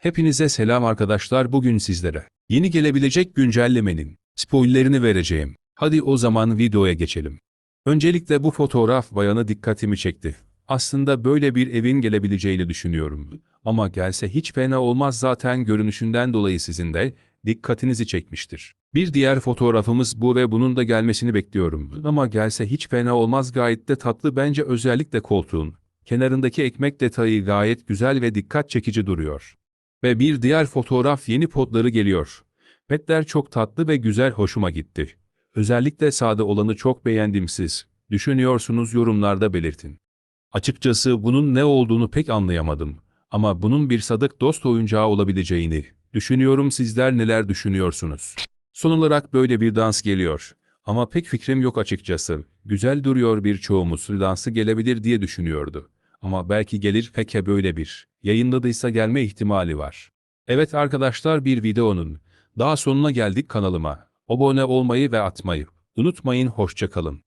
Hepinize selam arkadaşlar bugün sizlere. Yeni gelebilecek güncellemenin spoilerini vereceğim. Hadi o zaman videoya geçelim. Öncelikle bu fotoğraf bayanı dikkatimi çekti. Aslında böyle bir evin gelebileceğini düşünüyorum. Ama gelse hiç fena olmaz zaten görünüşünden dolayı sizin de dikkatinizi çekmiştir. Bir diğer fotoğrafımız bu ve bunun da gelmesini bekliyorum. Ama gelse hiç fena olmaz gayet de tatlı bence özellikle koltuğun. Kenarındaki ekmek detayı gayet güzel ve dikkat çekici duruyor. Ve bir diğer fotoğraf yeni potları geliyor. Petler çok tatlı ve güzel hoşuma gitti. Özellikle sade olanı çok beğendim siz. Düşünüyorsunuz yorumlarda belirtin. Açıkçası bunun ne olduğunu pek anlayamadım. Ama bunun bir sadık dost oyuncağı olabileceğini düşünüyorum sizler neler düşünüyorsunuz. Son olarak böyle bir dans geliyor. Ama pek fikrim yok açıkçası. Güzel duruyor birçoğumuz dansı gelebilir diye düşünüyordu. Ama belki gelir peke böyle bir. Yayınladıysa gelme ihtimali var. Evet arkadaşlar bir videonun daha sonuna geldik kanalıma. Abone olmayı ve atmayı unutmayın hoşçakalın.